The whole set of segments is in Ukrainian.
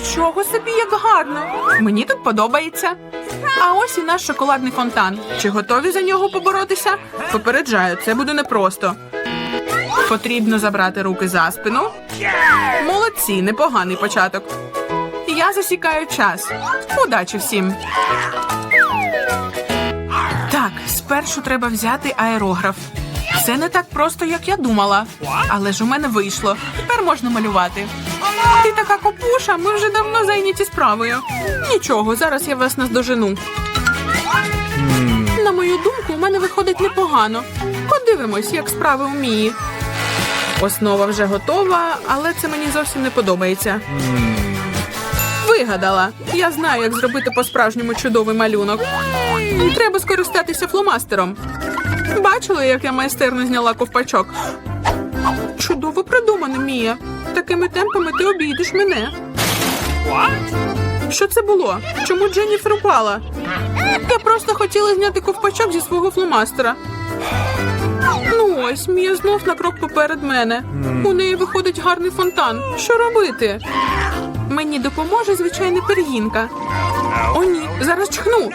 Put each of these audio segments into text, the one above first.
Нічого собі, як гарно. Мені тут подобається. А ось і наш шоколадний фонтан. Чи готові за нього поборотися? Попереджаю, це буде непросто. Потрібно забрати руки за спину. Молодці, непоганий початок. Я засікаю час. Удачі всім. Так, спершу треба взяти аерограф. Це не так просто, як я думала. Але ж у мене вийшло. Тепер можна малювати. Ти така копуша, ми вже давно зайняті справою. Нічого, зараз я вас наздожену. На мою думку, у мене виходить непогано. Подивимось, як справи у Мії. Основа вже готова, але це мені зовсім не подобається. Вигадала. Я знаю, як зробити по-справжньому чудовий малюнок. Треба скористатися фломастером. Бачили, як я майстерно зняла ковпачок? Чудово придумано, Мія. Такими темпами ти обійдеш мене. Що це було? Чому Дженніфер упала? Я просто хотіла зняти ковпачок зі свого фломастера. Ну ось, Мія знов на крок поперед мене. У неї виходить гарний фонтан. Що робити? Мені допоможе звичайна пергінка. О, ні, зараз чхну.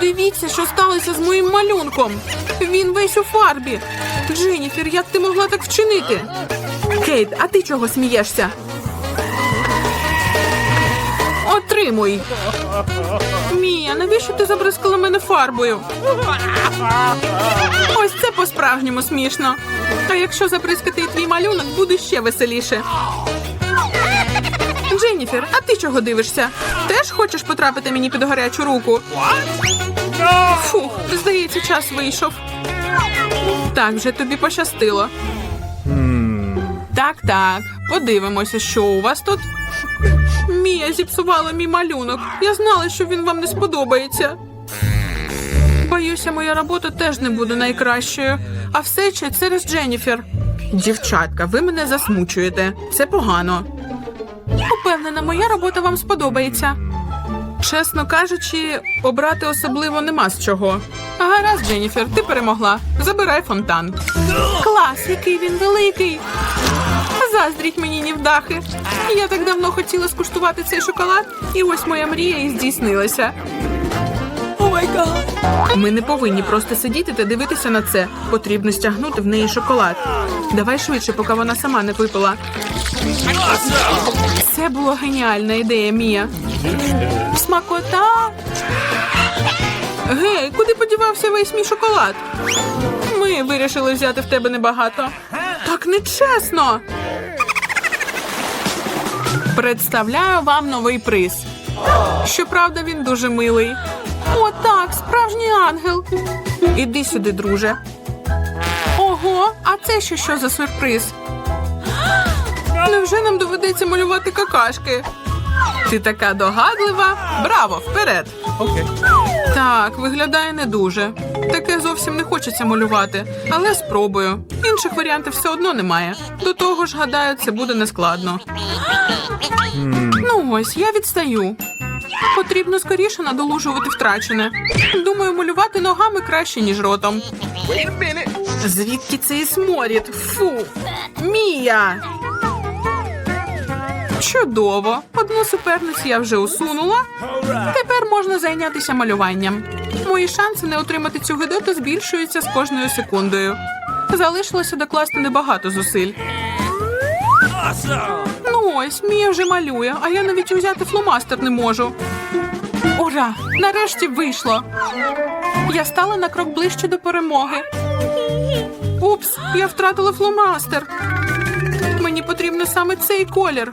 Подивіться, що сталося з моїм малюнком. Він весь у фарбі. Дженніфер, як ти могла так вчинити? Кейт, а ти чого смієшся? Отримуй. Мія, навіщо ти забризкала мене фарбою? Ось це по-справжньому смішно. А якщо забризкати твій малюнок, буде ще веселіше. Дженніфер, а ти чого дивишся? Теж хочеш потрапити мені під гарячу руку? Фух, здається, час вийшов. Так, вже тобі пощастило. Так, так, подивимося, що у вас тут. Мія зіпсувала мій малюнок. Я знала, що він вам не сподобається. Боюся, моя робота теж не буде найкращою. А все ще через Дженніфер. Дівчатка, ви мене засмучуєте. Це погано. Упевнена, моя робота вам сподобається. Чесно кажучи, обрати особливо нема з чого. Гаразд, Дженніфер, ти перемогла. Забирай фонтан. Клас, який він великий. Заздріть мені нівдахи. Я так давно хотіла скуштувати цей шоколад, і ось моя мрія і здійснилася. Ми не повинні просто сидіти та дивитися на це. Потрібно стягнути в неї шоколад. Давай швидше, поки вона сама не випила. Це була геніальна ідея, Мія. Смакота. Гей, куди подівався весь мій шоколад? Ми вирішили взяти в тебе небагато. Так нечесно. Представляю вам новий приз. Щоправда, він дуже милий. О, так, справжній ангел. Іди сюди, друже. Ого, а це ще що за сюрприз? Невже нам доведеться малювати какашки? Ти така догадлива. Браво, вперед! Так, виглядає не дуже. Таке зовсім не хочеться малювати, але спробую. Інших варіантів все одно немає. До того ж, гадаю, це буде нескладно. Ну ось, я відстаю. Потрібно скоріше надолужувати втрачене. Думаю, малювати ногами краще, ніж ротом. Звідки цей сморід? Фу. Мія. Чудово. Одну суперницю я вже усунула. Тепер можна зайнятися малюванням. Мої шанси не отримати цю гидоту збільшуються з кожною секундою. Залишилося докласти небагато зусиль. Ну ось, Мія вже малює, а я навіть взяти фломастер не можу. Ура! Нарешті вийшло. Я стала на крок ближче до перемоги. Упс, я втратила фломастер. Мені потрібно саме цей колір.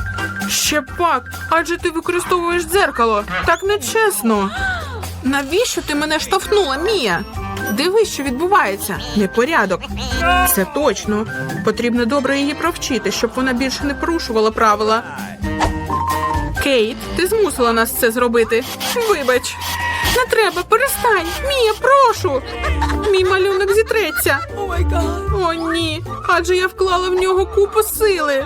Ще пак, адже ти використовуєш дзеркало. Так нечесно. Навіщо ти мене штовхнула, Мія? Дивись, що відбувається. Непорядок. Це точно. Потрібно добре її провчити, щоб вона більше не порушувала правила. Кейт, ти змусила нас це зробити. Вибач. Не треба, перестань. Мія, прошу. Мій малюнок зітреться. О, ні. Адже я вклала в нього купу сили.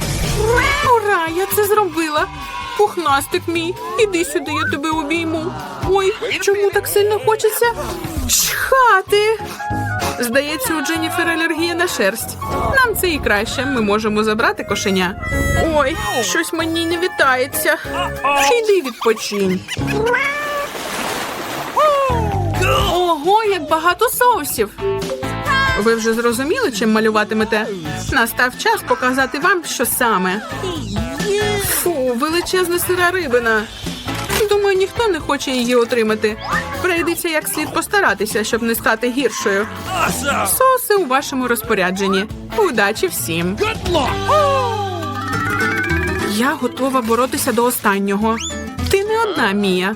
Ура! Я це зробила. Пухнастик мій, іди сюди, я тебе обійму. Ой, чому так сильно хочеться? Чхати. Здається, у Дженніфер алергія на шерсть. Нам це і краще. Ми можемо забрати кошеня. Ой, щось мені не вітається. Іди відпочинь. Ого, як багато соусів. Ви вже зрозуміли, чим малюватимете? Настав час показати вам, що саме. Фу, величезна сира рибина. Думаю, ніхто не хоче її отримати. Прийдеться як слід постаратися, щоб не стати гіршою. Соуси у вашому розпорядженні. Удачі всім. Я готова боротися до останнього. Ти не одна, Мія.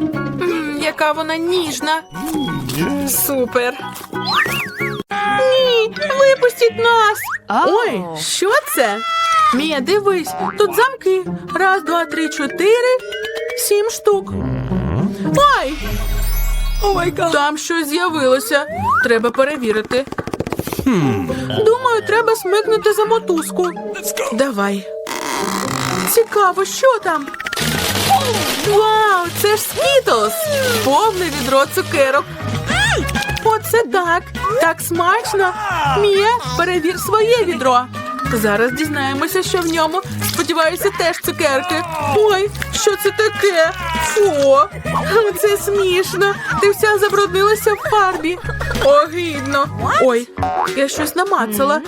Яка вона ніжна. Супер. Ні, випустіть нас. Ой, що це? Мія, дивись, тут замки. Раз, два, три, чотири, сім штук. Ой! Там щось з'явилося. Треба перевірити. Думаю, треба смикнути за мотузку. Давай. Цікаво, що там? Вау, це ж Скітлс! Повне відро цукерок. Оце так. Так смачно. Мія, перевір своє відро. Зараз дізнаємося, що в ньому. Сподіваюся, теж цукерки. Ой, що це таке? Фу, це смішно. Ти вся забруднилася в фарбі. Огидно. Ой, я щось намацала.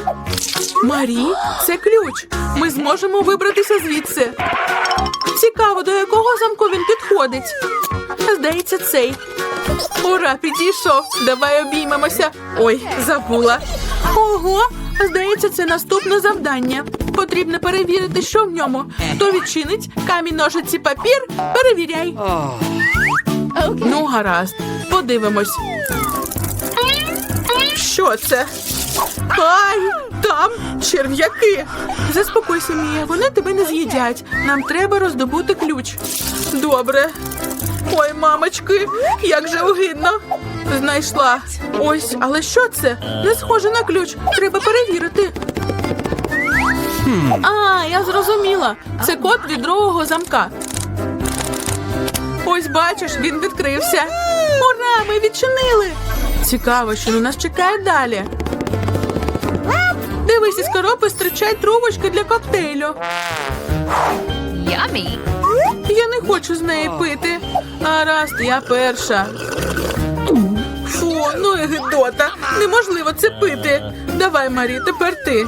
Марі, це ключ. Ми зможемо вибратися звідси. Цікаво, до якого замку він підходить. Здається, цей. Ура, підійшов. Давай обіймемося. Ой, забула. Ого, здається, це наступне завдання. Потрібно перевірити, що в ньому. Хто відчинить камінь, ножиці, папір, перевіряй. Ну, гаразд, подивимось. Що це? Ай, там черв'яки. Заспокойся, Мія, вони тебе не з'їдять. Нам треба роздобути ключ. Добре. Ой, мамочки, як же огидно. Знайшла. Ось, але що це? Не схоже на ключ. Треба перевірити. А, я зрозуміла. Це код від другого замка. Ось бачиш, він відкрився. Ура! Ми відчинили. Цікаво, що на нас чекає далі. Дивись, із коробки стирчать трубочки для коктейлю. Yummy. Я не хочу з неї пити. Гаразд, я перша. Фу, ну і гидота. Неможливо це пити. Давай, Марі, тепер ти.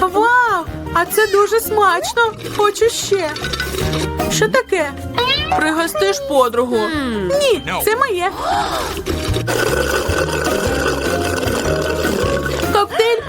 Вау! А це дуже смачно. Хочу ще. Що таке? Пригостиш подругу. Ні, це моє.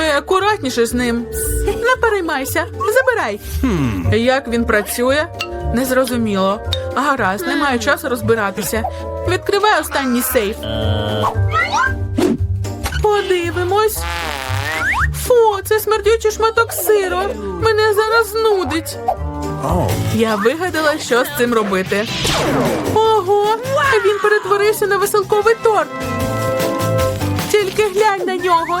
Е, акуратніше з ним. Не переймайся, забирай. Як він працює? Незрозуміло. Гаразд, немає часу розбиратися. Відкривай останній сейф. Подивимось. Фу, це смердючий шматок сиру. Мене зараз знудить. Я вигадала, що з цим робити. Ого, він перетворився на веселковий торт. Тільки глянь на нього.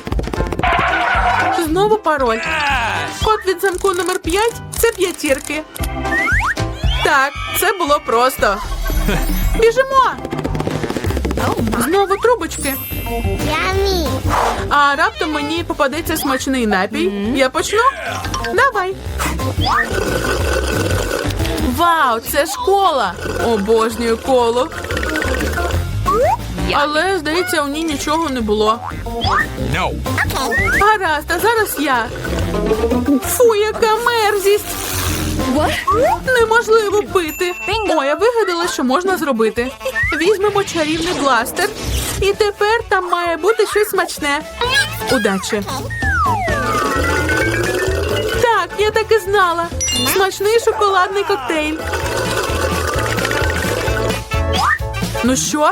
Знову пароль. Код від замку номер 5 – це п'ятірки. Так, це було просто. Біжимо. Знову трубочки. А раптом мені попадеться смачний напій. Я почну? Давай. Вау, це школа! Обожнюю колу. Але, здається, у ній нічого не було. No! Гаразд, а зараз я. Фу, яка мерзість! Неможливо пити. О, я вигадала, що можна зробити. Візьмемо чарівний бластер. І тепер там має бути щось смачне. Удачі. Так, я так і знала. Смачний шоколадний коктейль. Ну що?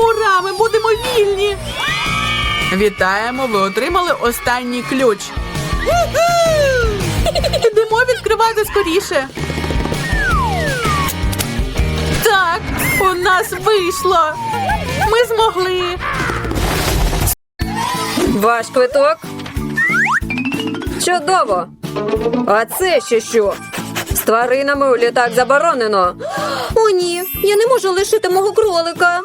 Ура! Ми будемо вільні. Вітаємо, ви отримали останній ключ. Ідемо відкривати скоріше. Так, у нас вийшло. Ми змогли. Ваш квиток? Чудово! А це ще що? З тваринами у літак заборонено. О, ні, я не можу лишити мого кролика.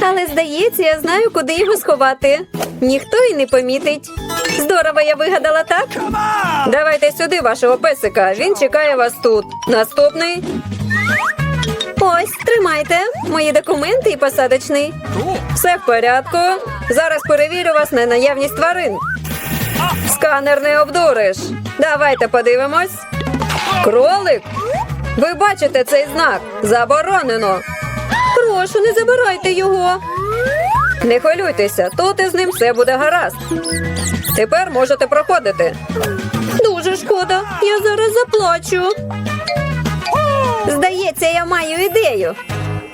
Але здається, я знаю, куди його сховати. Ніхто й не помітить. Здорово, я вигадала так. Давайте сюди вашого песика. Він чекає вас тут. Наступний. Ось. Тримайте мої документи і посадочний. Все в порядку. Зараз перевірю вас на наявність тварин. Сканер не обдуриш. Давайте подивимось. Кролик. Ви бачите цей знак? Заборонено. Прошу, не забирайте його. Не хвилюйтеся, тут із ним все буде гаразд. Тепер можете проходити. Дуже шкода, я зараз заплачу. Здається, я маю ідею.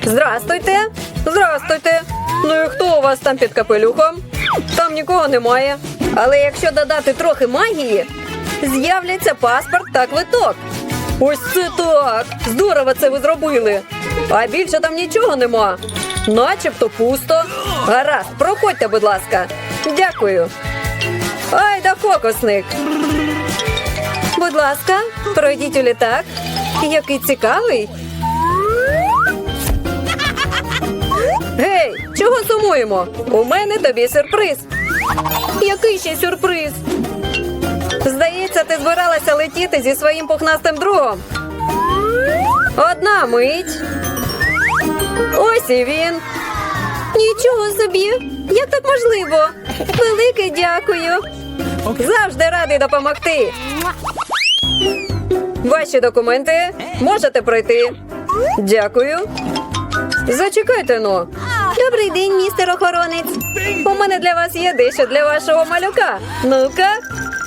Здрастуйте. Здрастуйте. Ну і хто у вас там під капелюхом? Там нікого немає. Але якщо додати трохи магії, з'являться паспорт та квиток. Ось це так! Здорово це ви зробили. А більше там нічого нема. Начебто пусто. Гаразд, проходьте, будь ласка. Дякую. Ай да фокусник. Будь ласка, пройдіть у літак. Який цікавий. Гей, чого сумуємо? У мене тобі сюрприз. Який ще сюрприз? Здається, ти збиралася летіти зі своїм пухнастим другом. Одна мить. Ось і він. Нічого собі. Як так можливо? Велике дякую. Завжди радий допомогти. Ваші документи можете пройти. Дякую. Зачекайте но. Добрий день, містер охоронець. У мене для вас є дещо для вашого малюка. Ну-ка.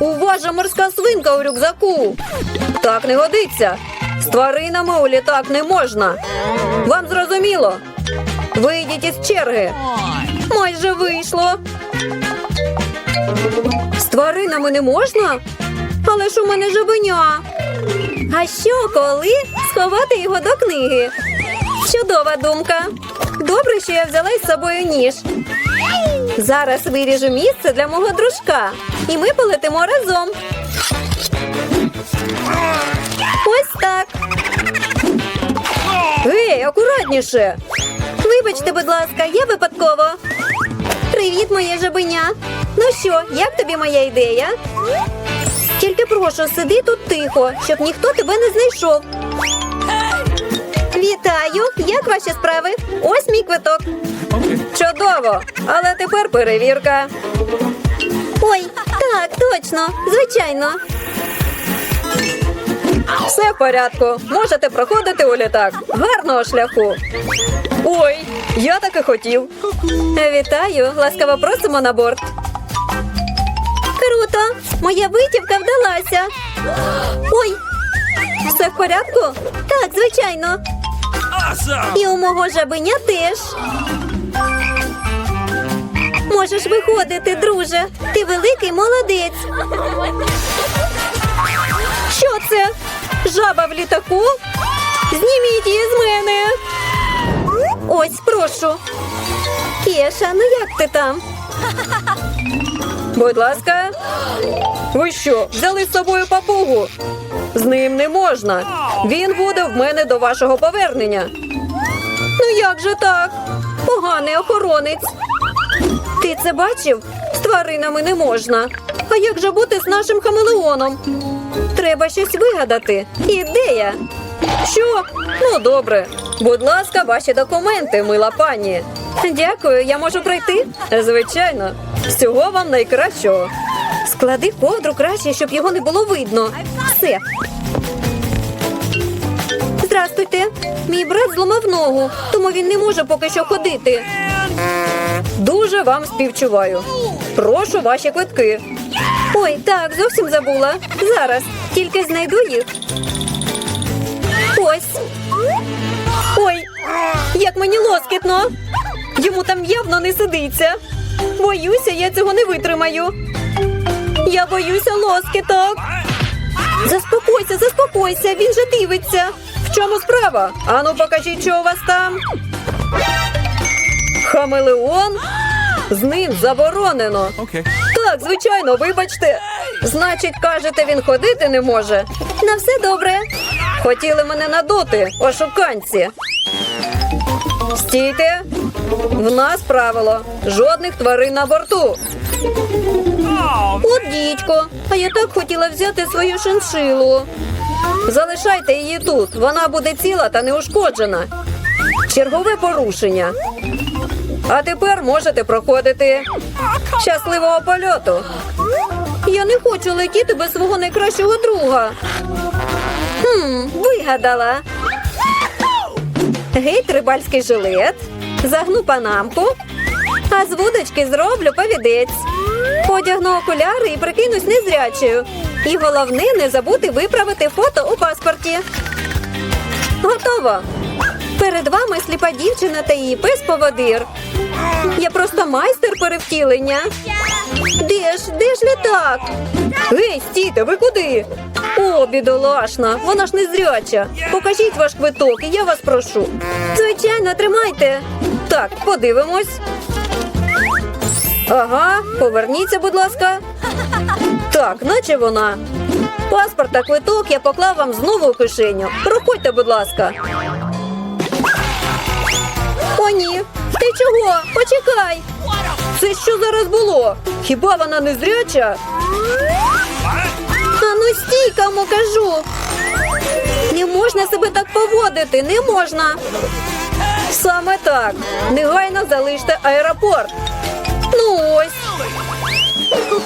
У вас же морська свинка у рюкзаку. Так не годиться. З тваринами у літак не можна. Вам зрозуміло? Вийдіть із черги. Майже вийшло. З тваринами не можна? Але ж у мене жабеня. А що, коли сховати його до книги? Чудова думка. Добре, що я взяла із собою ніж. Зараз виріжу місце для мого дружка, і ми полетимо разом. Ось так. Гей, акуратніше. Вибачте, будь ласка, я випадково. Привіт, моє жабеня. Ну що, як тобі моя ідея? Тільки прошу, сиди тут тихо, щоб ніхто тебе не знайшов. Вітаю! Як ваші справи? Ось мій квиток. Чудово! Але тепер перевірка. Ой, точно, звичайно. Все в порядку. Можете проходити у літак. Гарного шляху. Ой, я так і хотів. Вітаю, ласкаво просимо на борт. Круто! Моя витівка вдалася. Ой, все в порядку? Так, звичайно. І у мого жабеня теж. Можеш виходити, друже. Ти великий молодець. Що це? Жаба в літаку? Зніміть її з мене. Ось, прошу. Кеша, ну як ти там? Будь ласка. Ви що, взяли з собою папугу? З ним не можна. Він буде в мене до вашого повернення. Ну як же так? Поганий охоронець. Ти це бачив? З тваринами не можна. А як же бути з нашим хамелеоном? Треба щось вигадати. Ідея. Що? Ну добре. Будь ласка, ваші документи, мила пані. Дякую, я можу пройти? Звичайно. Всього вам найкращого. Склади ковдру краще, щоб його не було видно. Все. Здрастуйте. Мій брат зламав ногу, тому він не може поки що ходити. Дуже вам співчуваю. Прошу ваші квитки. Ой, так, зовсім забула. Зараз тільки знайду їх. Ось. Ой, як мені лоскітно. Йому там явно не сидиться. Боюся, я цього не витримаю. Я боюся лоскіток. Заспокойся, заспокойся, він же дивиться. В чому справа? Ану, покажіть, що у вас там. Хамелеон? З ним заборонено. Okay. Так, звичайно, вибачте. Значить, кажете, він ходити не може. На все добре. Хотіли мене надути, ошуканці. Стійте. В нас правило. Жодних тварин на борту. От дідько. А я так хотіла взяти свою шиншилу. Залишайте її тут. Вона буде ціла та неушкоджена. Чергове порушення. А тепер можете проходити. Щасливого польоту. Я не хочу летіти без свого найкращого друга. Хм, вигадала. Геть рибальський жилет. Загну панамку. А з вудочки зроблю повідець. Одягну окуляри і прикинусь незрячою. І головне не забути виправити фото у паспорті. Готово. Перед вами сліпа дівчина та її пес поводир. Я просто майстер перевтілення. Де ж, де ж літак? Гей, стійте, ви куди? О, бідолашна, вона ж незряча. Покажіть ваш квиток, і я вас прошу. Звичайно, тримайте. Так, подивимось. Ага, поверніться, будь ласка. Так, наче вона. Паспорт та квиток я поклав вам знову у кишеню. Проходьте, будь ласка. О, ні. Ти чого? Почекай. Це що зараз було? Хіба вона не зряча? А ну стій, кому кажу. Не можна себе так поводити, не можна. Саме так. Негайно залиште аеропорт. Ну ось.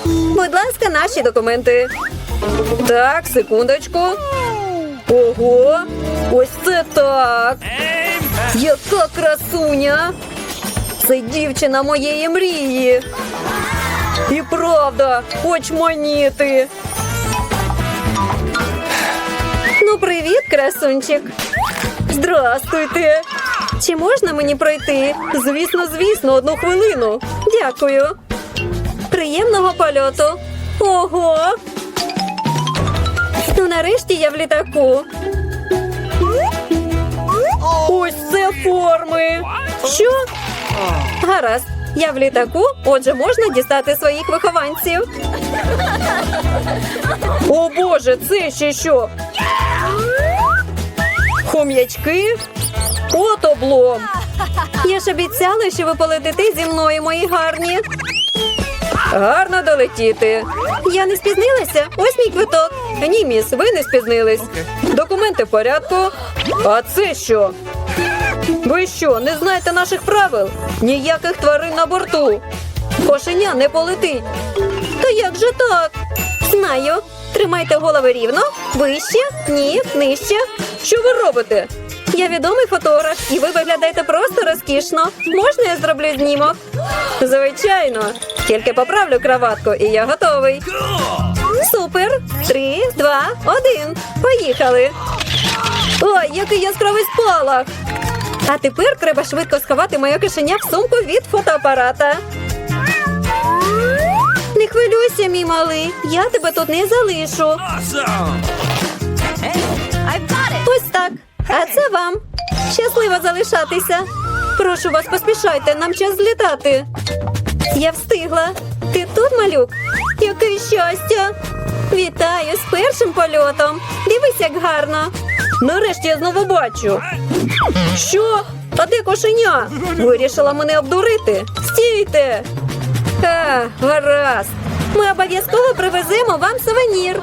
Будь ласка, наші документи. Так, секундочку. Ого, ось це так. Яка красуня! Це дівчина моєї мрії. І правда, очманіти. Ну, привіт, красунчик. Здрастуйте. Чи можна мені пройти? Звісно, звісно, одну хвилину. Дякую. Приємного польоту. Ого. Ну, нарешті я в літаку. Ось це форми. Що? Гаразд. Я в літаку, отже, можна дістати своїх вихованців. О Боже, це ще що? Хом'ячки? От облом. Я ж обіцяла, що ви полетите зі мною, мої гарні. Гарно долетіти. Я не спізнилася. Ось мій квиток. Ні, міс, ви не спізнились. Документи в порядку. А це що? Ви що, не знаєте наших правил? Ніяких тварин на борту. Кошеня не полетить. Та як же так? Знаю. Тримайте голови рівно, вище, ні, нижче. Що ви робите? Я відомий фотограф, і ви виглядаєте просто розкішно. Можна я зроблю знімок? Звичайно. Тільки поправлю краватку, і я готовий. Супер! Три, два, один. Поїхали. Ой, який яскравий спалах! А тепер треба швидко сховати моє кишеня в сумку від фотоапарата. Не хвилюйся, мій малий. Я тебе тут не залишу. Ось так. А це вам. Щасливо залишатися. Прошу вас, поспішайте, нам час злітати. Я встигла. Тут, малюк? Яке щастя! Вітаю з першим польотом. Дивись, як гарно. Нарешті я знову бачу. Що? А де кошеня? Вирішила мене обдурити. Стійте. Ха, гаразд. Ми обов'язково привеземо вам сувенір.